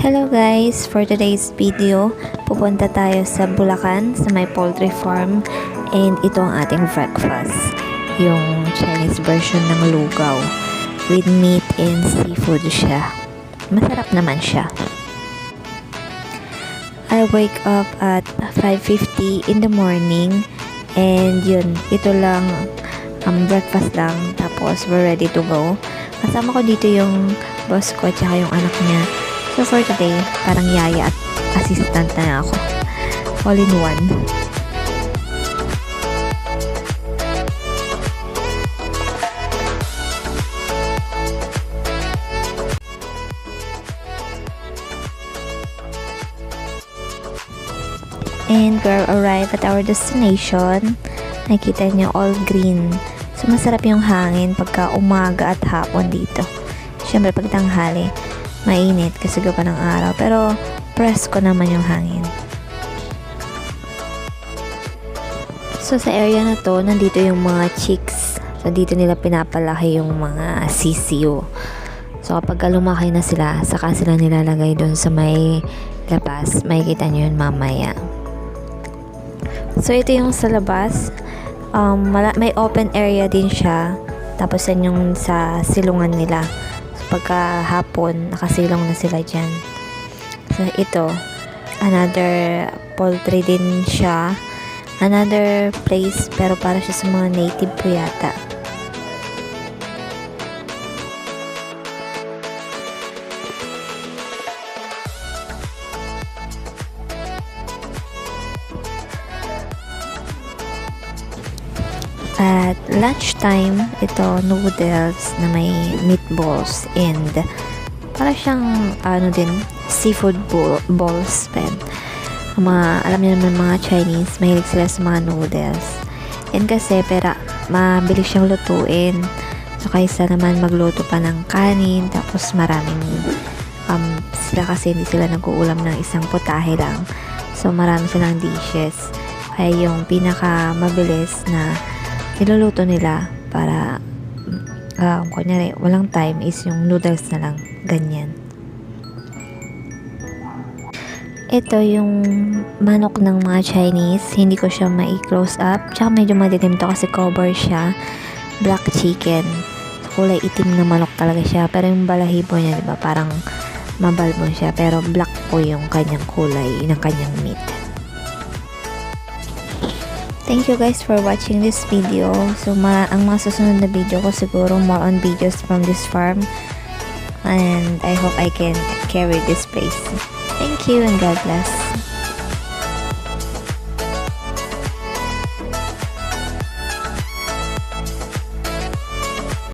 Hello guys! For today's video, pupunta tayo sa Bulacan, sa may poultry farm. And ito ang ating breakfast. Yung Chinese version ng lugaw. With meat and seafood siya. Masarap naman siya. I wake up at 5.50 in the morning. And yun, ito lang, um, breakfast lang. Tapos we're ready to go. Kasama ko dito yung boss ko at yung anak niya. So for today, parang yaya at assistant na ako. All in one. And we're arrived at our destination. Nakita niyo all green. So masarap yung hangin pagka umaga at hapon dito. Siyempre pag tanghali, mainit kasi gawa ng araw. Pero presko naman yung hangin. So sa area na to, nandito yung mga chicks. So dito nila pinapalaki yung mga sisiyo. So kapag lumaki na sila, saka sila nilalagay doon sa may labas. Makikita nyo yun mamaya. So ito yung sa labas. Um, may open area din siya. Tapos yan yung sa silungan nila. So pagka hapon, nakasilong na sila dyan. So ito, another poultry din siya. Another place, pero para siya sa mga native po yata. At lunchtime, ito noodles na may meatballs and para siyang ano din, seafood bo- balls. Ang mga, alam niyo naman mga Chinese, mahilig sila sa mga noodles. And kasi, pera, mabilis siyang lutuin. So, kaysa naman magluto pa ng kanin, tapos maraming, um, sila kasi hindi sila nag-uulam ng isang putahe lang. So, marami silang dishes. Kaya yung pinaka mabilis na niluluto nila para um, kunyari, walang time is yung noodles na lang. Ganyan. Ito yung manok ng mga Chinese. Hindi ko siya mai-close up. Tsaka medyo madilim to kasi cover siya. Black chicken. So, kulay itim na manok talaga siya. Pero yung balahibo niya, di ba, parang mabalbo siya. Pero black po yung kanyang kulay ng kanyang meat. Thank you guys for watching this video. So, ma ang mga susunod na video ko siguro more on videos from this farm. And I hope I can carry this place. Thank you and God bless.